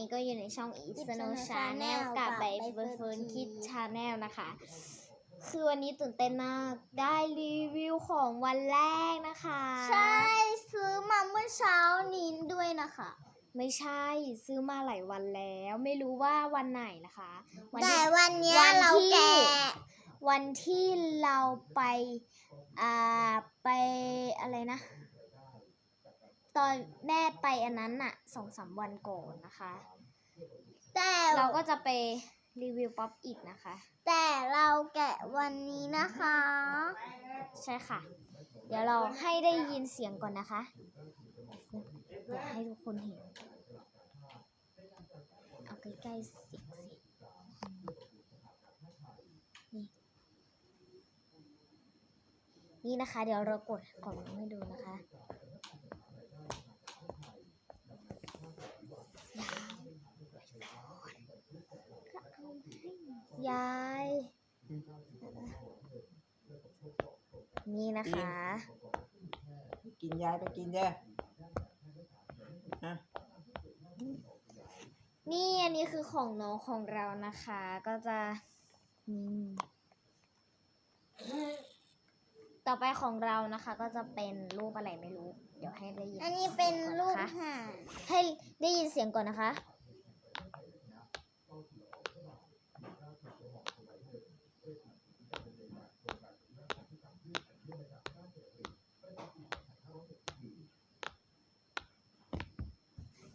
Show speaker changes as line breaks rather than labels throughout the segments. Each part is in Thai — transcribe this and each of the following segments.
นี้ก็อยู่ในช่อง e a ส s นชา c h a n e l กับใบเฟิร์นคิด Channel นะคะ คือวันนี้ตื่นเต้นมาก ได้รีวิวของวันแรกนะคะ
ใช่ ซื้อมาเมื่อเช้านี้ด้วยนะคะ
ไม่ใช่ ซื้อมาหลายวันแล้ว ไม่รู้ว่าวันไหนนะคะ
แต่วันนี้เราแก
วันที่เราไปอ่าไปอะไรนะตอนแม่ไปอันนั้นอะสองสามวันก่อนนะคะ แต่เราก็จะไปรีวิวป๊อปอีกนะคะ
แต่เราแกะวันนี้นะคะ
ใช่ค่ะ เดี๋ยวเราให้ได้ยินเสียงก่อนนะคะอยากให้ทุกคนเห็นเอาใกล้ๆสินนี่นะคะเดี๋ยวเรากดกล่องให้ดูนะคะยาย นี่นะคะ
กินยายไปกินเด้อ
นี่อันนี้คือของน้องของเรานะคะ ก็จะ ต่อไปของเรานะคะ ก็จะเป็นรูปอะไรไม่รู้ เดี๋ยวให้ได้ยิน
อันนี้เป็นรูปห่า
ให้ได้ยินเสียงก่อนนะคะ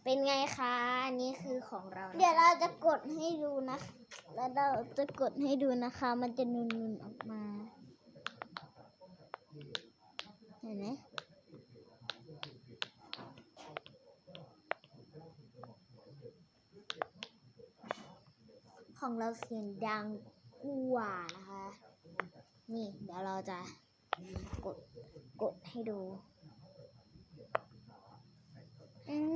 เป็นไงคะอันนี้คือของเรา เดี๋ยวเราจะกดให้ดูนะแล้วเราจะกดให้ดูนะคะ มันจะนูนๆ ออกมาเห็นไหม
ของเราเสียงดังกว่านะคะ นี่เดี๋ยวเราจะกดกดให้ดู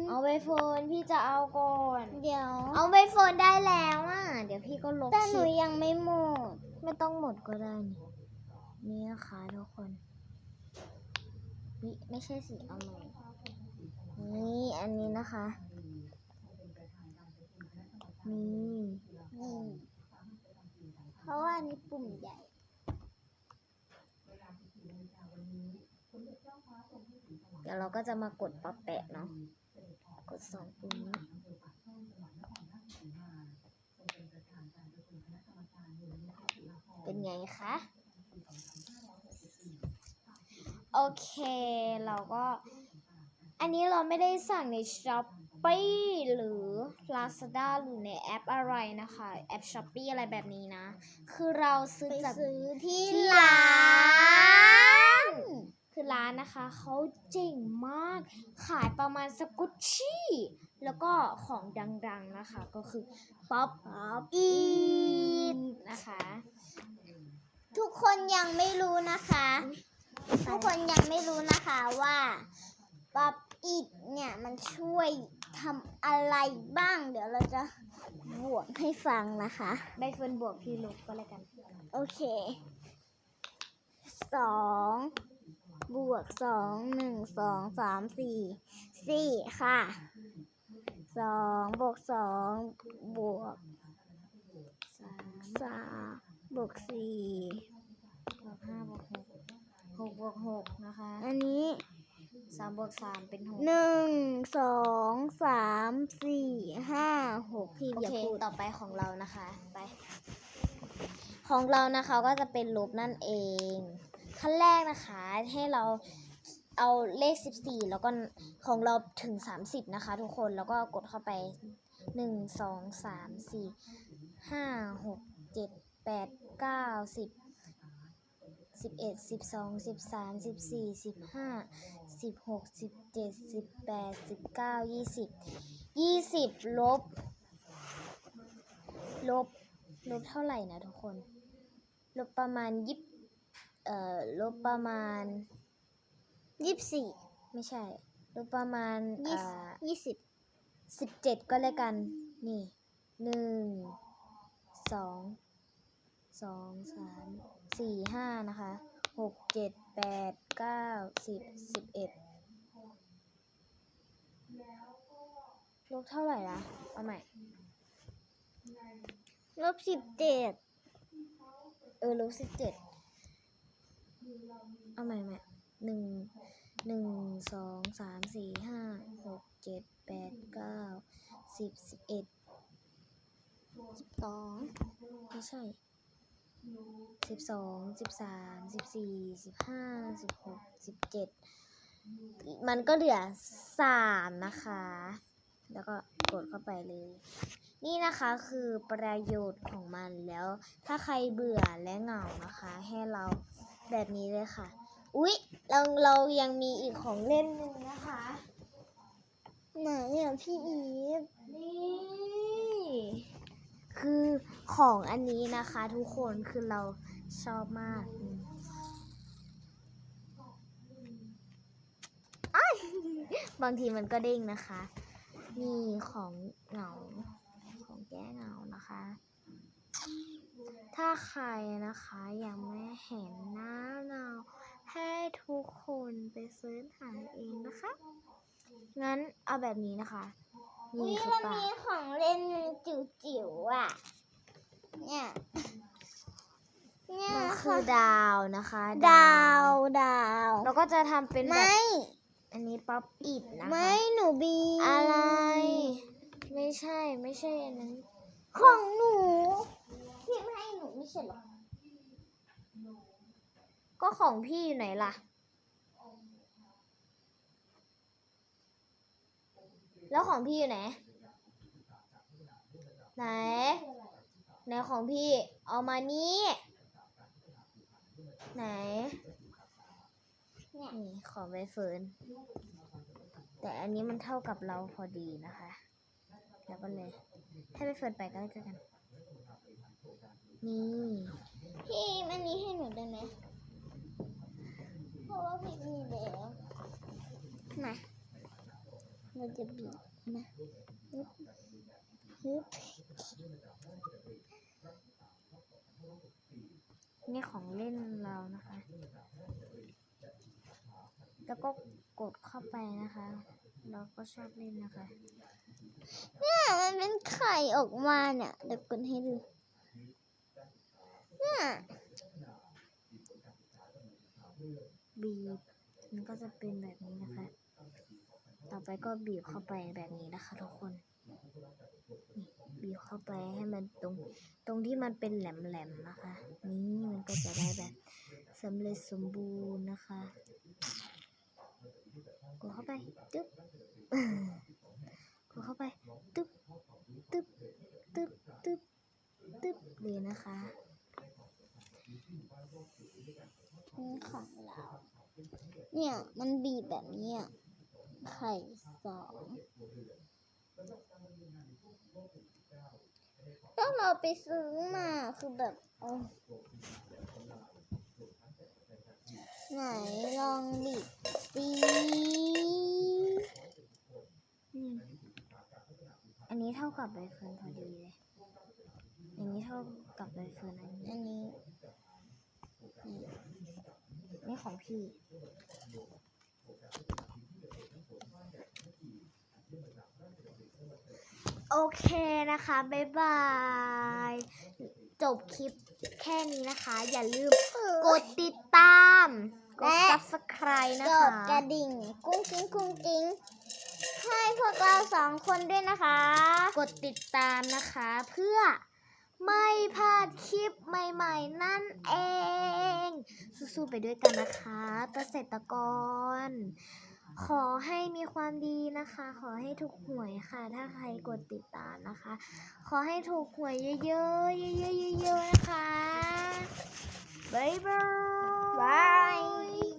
เอาไบโฟนพี่จะเอาก่อน เดี๋ยว เอาไบโฟนได้แล้วอ่ะ เดี๋ยวพี่ก็
ลบแต่หนูยังไม่หมด
ไม่ต้องหมดก็ได้ นี่นี่นะคะทุกคนวิไม่ใช่สีเอาใหม่นี่ อันนี้นะคะนี่นี่
เพราะว่านี่ปุ่มใหญ่
ดี๋ยวเราก็จะมากดปะแปะเนาะ กดสองปุ่มนี้เป็นไงคะ โอเค เราก็ อันนี้เราไม่ได้สั่งในช้อปปี้หรือ Lazada หรือในแอปอะไรนะคะ แอปช้อปปี้อะไรแบบนี้นะ คือเราซื้อจาก
ที่ร้าน
คือร้านนะคะเขาเจ๋งมากขายประมาณสกุตชี่แล้วก็ของดังๆนะคะก็คือป๊อปอีทนะคะ
ทุกคนยังไม่รู้นะคะ ทุกคนยังไม่รู้นะคะว่าป๊อปอีทเนี่ยมันช่วยทำอะไรบ้างเดี๋ยวเราจะบวกให้ฟังนะคะ
ใบเฟินบวกพี่ลูกก็แล้วกัน
โอเคสองบวกสองหนึ่งสองสามสี่สี่ค่ะสองบวกสองบวกสามบวกสี่
บวกห้าบวกหกหกบวกหกนะคะ อันนี้สามบวกสามเป็นหก
หนึ่งสองสามสี่ห้าหก
พี่ออย่าพูดต่อไปของเรานะคะ ไป ของเรานะคะก็จะเป็นลบนั่นเองขั้นแรกนะคะ ให้เราเอาเลข 14 แล้วก็ของเราถึง 30 นะคะ ทุกคน แล้วก็กดเข้าไป 1 2 3 4 5 6 7 8 9 10 11 12 13 14 15 16 17 18 19 20 20 ลบ ลบลบเท่าไหร่นะทุกคน ลบประมาณ 20เอ่อลบประมาณยี่สิบี่ไม่ใช่ ลบประมาณ่ยี่สิบสิบเจ็ดก็แล้วกัน นี่หนึ่งสองสองสามสี่ห้านะคะหกเจ็ดแปดเก้าสิบสิบเอ็ดลบเท่าไหร่ละเอาใหม่
ลบสิบเจ็ด
เออลบสิบเจ็ดเอาใหม่ใหม่หนึ่งหนึ่งสอง สามสี่ห้าหกเจ็ด แปดเก้า สิบสิบเอ็ดสิบสองไม่ใช่ สิบสอง สิบสามสิบสี่ สิบห้าสิบหกสิบเจ็ด มันก็เหลือสามนะคะ แล้วก็กดเข้าไปเลย นี่นะคะคือประโยชน์ของมันแล้ว ถ้าใครเบื่อและเหงานะคะ ให้เราแบบนี้เลยค่ะ อุ๊ย เราเรายังมีอีกของเล่นหนึ่งนะคะ
ไหนอ่ะพี่อีฟ
นี่ คือของอันนี้นะคะทุกคน คือเราชอบมากบางทีมันก็เด้งนะคะ นี่ของเหงา ของแก้เหงานะคะถ้าใครนะคะยังไม่เห็นหน้าเรา ให้ทุกคนไปซื้อหาเองนะคะ งั้นเอาแบบนี้นะคะ
นี่คือปลามีของเล่นจิ๋วๆอ่ะ เนี่ย
เนี่ยมันคือดาวนะคะ
ดาว ดาว
เราก็จะทำเป็นแบบไม่อันนี้ป๊อปอิดนะคะไ
ม่หนูบี
อะไร ไม่ใช่ไม่ใช่อันนั้น
ของหนูม่ใช่หรอ
ก็ของพี่อยู่ไหนล่ะ แล้วของพี่อยู่ไหน ไหน ไหน ของพี่ เอามานี่ ไหนนี่ขอไปเฟิร์น แต่อันนี้มันเท่ากับเราพอดีนะคะ แล้วก็เลยให้ไปเฟิร์นไปก็แล้กันนี่
พี่มันนี้ให้หนูได้ไหมเพราะว่าพี่มีแล้วมาเราจะบีบมาฮึบฮึบ
นี่ของเล่นเรานะคะ แล้วก็กดเข้าไปนะคะ เราก็ชอบเล่นนะคะ
เนี่ยมันเป็นไข่ออกมาเนี่ยเดี๋ยวกดให้ดู
บีบมันก็จะเป็นแบบนี้นะคะ ต่อไปก็บีบเข้าไปแบบนี้นะคะทุกคน บีบเข้าไปให้มันตรงตรงที่มันเป็นแหลมๆนะคะ นี่มันก็จะได้แบบสำเร็จสมบูรณ์นะคะกดเข้าไปจึ๊บกดเข้าไป
เนี่ยมันบีบแบบนี้ ไข่สองตองเราไปซื้อมาคือแบบไหนลองบีบสิ
อันนี้เท่ากับใบเฟิร์นพอดีเลย อันนี้เท่ากับใบเฟิร์น
อันนี้
อันนี้นี่ของพี่ โอเคนะคะ บ๊ายบาย จบคลิปแค่นี้นะคะ อย่าลืมกดติดตาม กดซับ subscribe นะคะ กด
กระดิ่งกุ้งกิ้งกุ้งกิ้ง
ให้พวกเราสองคนด้วยนะคะ กดติดตามนะคะ เพื่อไม่พลาดคลิปใหม่ ๆ นั่นเองสู้ๆไปด้วยกันนะคะเกษตรกร ขอให้มีความดีนะคะ ขอให้ถูกหวยค่ะ ถ้าใครกดติดตามนะคะ ขอให้ถูกหวยเยอะๆเยอะๆเยอะๆนะคะ บ๊าย
บาย